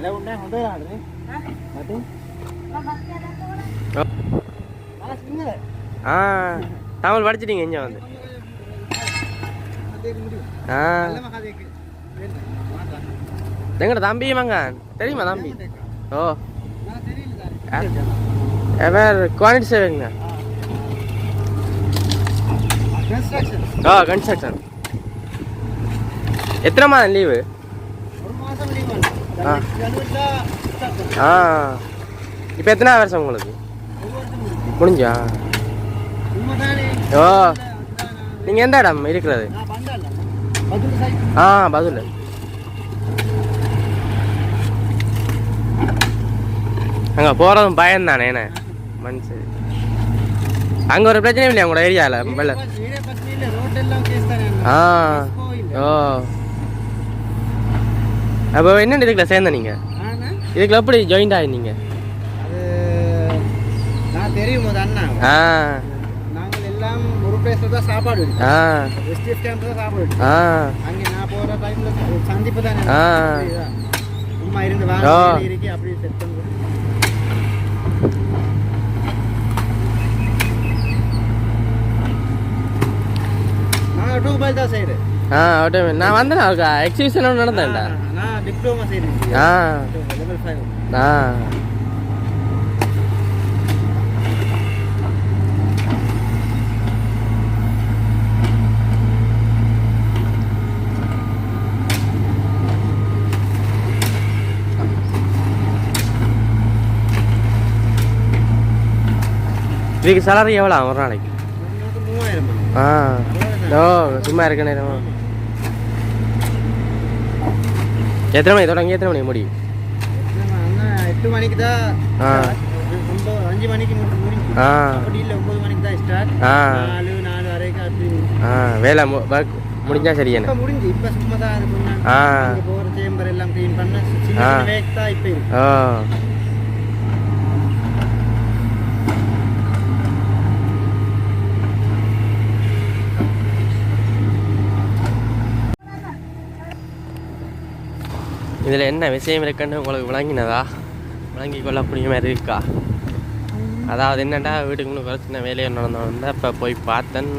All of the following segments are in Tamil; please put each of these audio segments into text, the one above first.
ఎలా ఉంటాయి ఉంటాయి రాడు தமிழ் படிச்சு நீங்கள் எங்கே வந்து. எங்கட தம்பி மங்கான் தெரியுமா தம்பி? ஓ. வேறு சேவைங்க ஆ கன்ஸ்ட்ரக்ஷன் எத்தனை மாதம் லீவு ஆ. ஆ. இப்போ எத்தனை வருஷம் உங்களுக்கு? முடிஞ்சா? ஓ. நீங்கள் எந்த இடம் இருக்கிறது? ஆ பதில். அங்கே போகிறதும் பயம் தானே என்ன? மனசு அங்கே ஒரு பிரச்சனையும் இல்லையா உங்களோட ஏரியாவில் ஆ. ஓ. அப்போ என்ன இதுக்குள்ள சேர்ந்த நீங்கள் இதுக்குள்ள எப்படி ஜாயின்ட் ஆயிருந்தீங்க நான் தெரியும் போது அண்ணா. ஆ. நாங்கள் எல்லாம் ஒரு பிளேஸ்ல தான் சாப்பாடு. ஆ. எஸ்டிஎஃப் கேம்ப் தான் சாப்பாடு. ஆ. அங்கே நான் போற டைம்ல சந்திப்பு தானே ஆ. சும்மா இருந்து. வாங்க இருக்கி அப்படி செட் பண்ணி நான் டூ பைல் தான் செய்கிறேன் ஆ ஓட்டே நான் வந்தேன். எக்ஸிபிஷன் ஒன்று நடந்தேன்டா நான் டிப்ளமோ செய்கிறேன் ஆ. லெவல் ஃபைவ் ஆ. இதுக்கு salary எவ்வளோ ஒரு நாளைக்கு. ஆ. ஓ சும்மா இருக்க நேரம் எத்தனை மணி? தொடங்கி எத்தனை மணி? முடியும் எட்டு மணிக்கு தான் அஞ்சு மணிக்கு முடி- முடிஞ்சு அப்படி இல்லை ஒன்பது மணிக்கு தான் ஸ்டார்ட் நாலு நாலு வரைக்கும் அப்படி ஆ வேலை work முடிஞ்சா சரியானே முடிஞ்சு இப்ப சும்மா தான் அது போற சேம்பர் எல்லாம் க்ளீன் பண்ண. சின்ன வேக் தான் இப்ப இதில் என்ன விஷயம் இருக்குன்னு உங்களுக்கு விளங்கினதா? விளங்கி கொள்ளக்கூடிய மாதிரி இருக்கா அதாவது என்னடா வீட்டுக்கு முன்னே ஒரு சின்ன வேலையை நடந்து வந்தேன் இப்போ போய் பார்த்தேன்.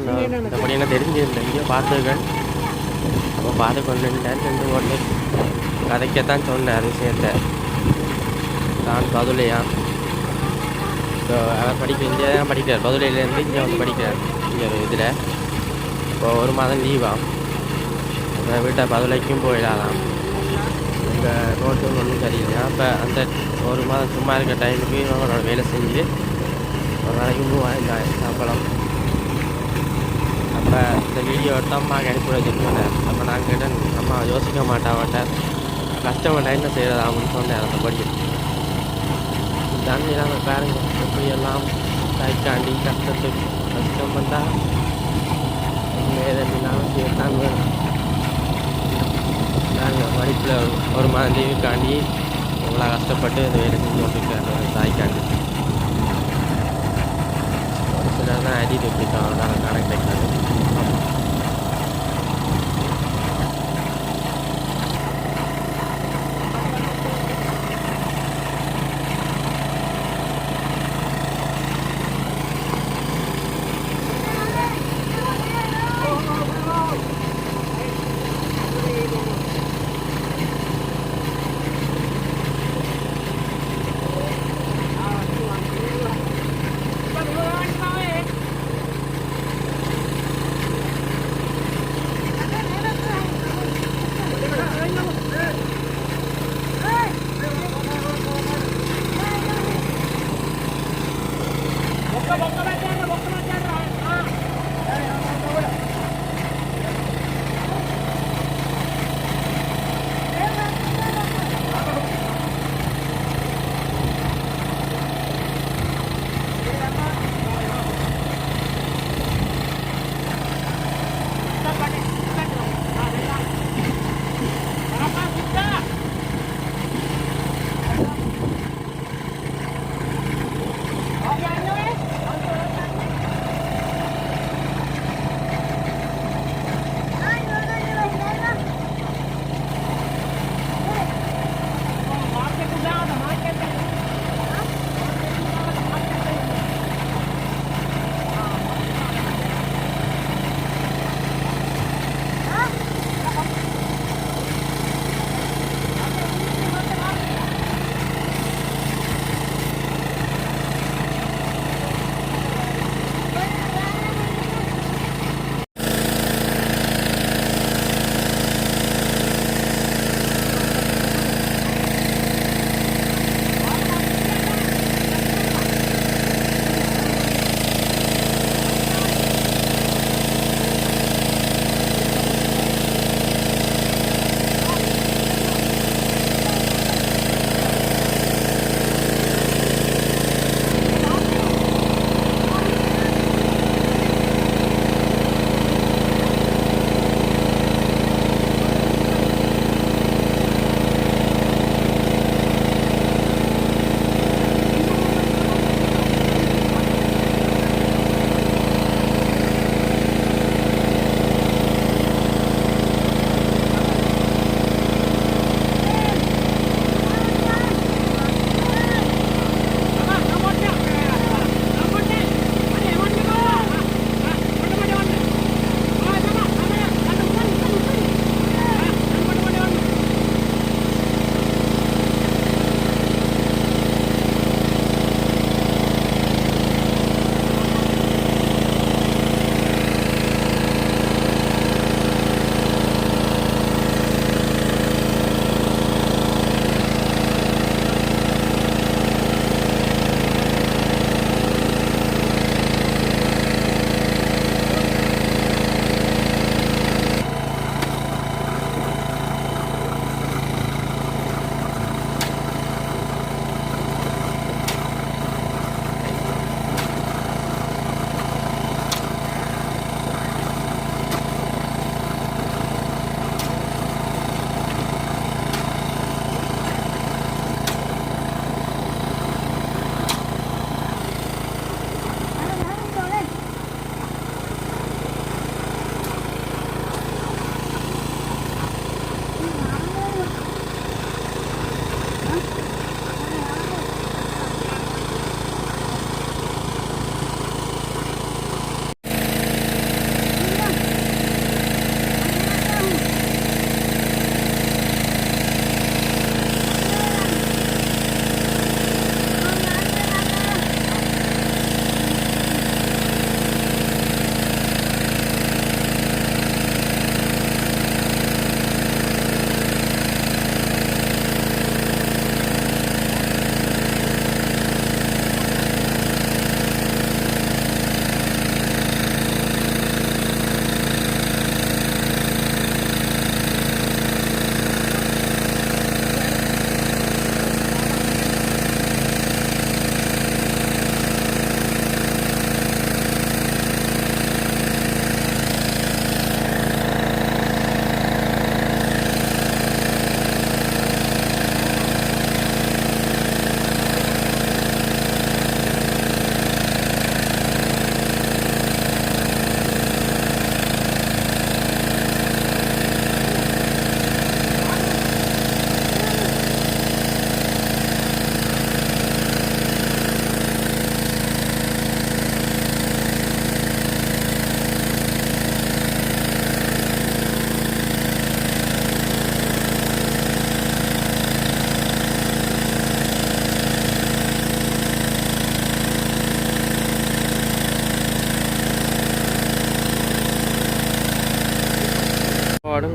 அப்படி என்ன தெரிஞ்சிருந்தேன் எங்கேயோ பார்த்துருக்கேன். அப்போ பார்த்து கொண்டு நின்றேன் ரெண்டு கொண்டு கதைக்கத்தான் சொன்னேன் விஷயத்தை தான் பதுலையா? ஸோ அவர் படிக்க இங்கே தான் படிக்கிறார். பதுலையிலேருந்து இங்கே வந்து படிக்கிறார். இங்கே இதில். இப்போ ஒரு மாதம் லீவா அந்த வீட்டை பதுலைக்கும் போயிடலாம். இந்த ரோட்டு ஒன்றும் சரியில்லையா அப்போ அந்த ஒரு மாதம் சும்மா இருக்க டைமுக்கு அவங்களோட வேலை செஞ்சு ஒரு நாளைக்கு மூவாயிரம் சம்பளம் அப்போ இந்த வீடியோ எடுத்து அம்மாவுக்கு அனுப்பி வச்சுருந்தேன் அப்போ நான் கேட்டேன் அம்மா யோசிக்க மாட்டாவட்ட கஷ்டப்பட்டா என்ன செய்கிறதா அப்படின்னு சொன்னேன் அந்த படி தண்ணி நாங்கள் பாருங்க எப்படி எல்லாம் தாய்க்காண்டி கஷ்டத்துக்கு கஷ்டம் வந்தால் வேறு செய்யத்தான் சேர்த்தாங்க நாங்கள் படிப்பில் ஒரு மாதிரி லீவுக்காண்டி இவ்வளோ கஷ்டப்பட்டு இந்த வேலை செஞ்சு கொண்டிருக்காங்க தாய்க்காண்டி. ஒரு சிலர் தான் அடி தப்பிட்டாங்க நாங்கள் கணக்கு வைக்கிறது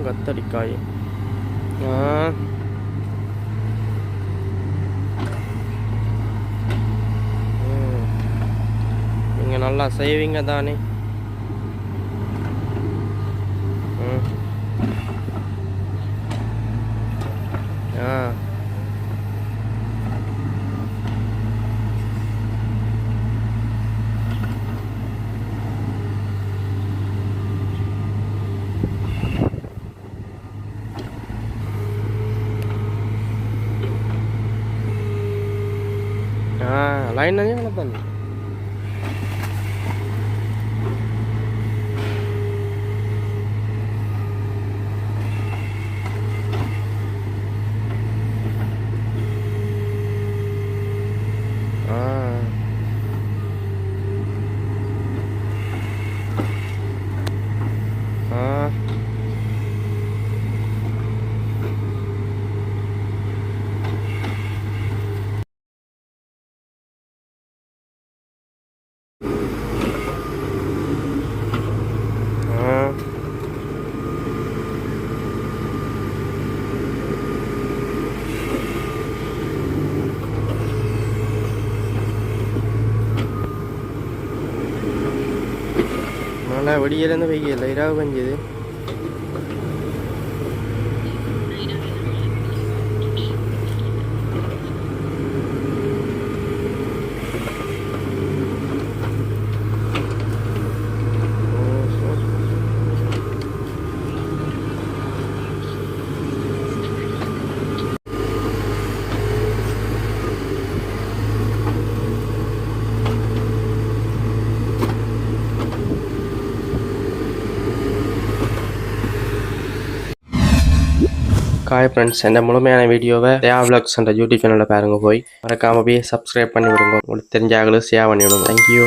கத்தரிக்காய் நீங்கள் நீங்க நல்லா செய்வீங்க தானே ம். ஆ ஆ ഓടിയല്ലെന്ന് പെയ്യല്ല ഇരാവ് പഞ്ചത് காய் ஃப்ரெண்ட்ஸ் இந்த முழுமையான வீடியோவை தேவா விளாக்ஸ் என்ற யூடியூப் சேனலில் பாருங்க போய். மறக்காம போய் சப்ஸ்கிரைப் பண்ணி விடுங்க உங்களுக்கு தெரிஞ்ச ஷேர் பண்ணி விடுங்க தேங்க்யூ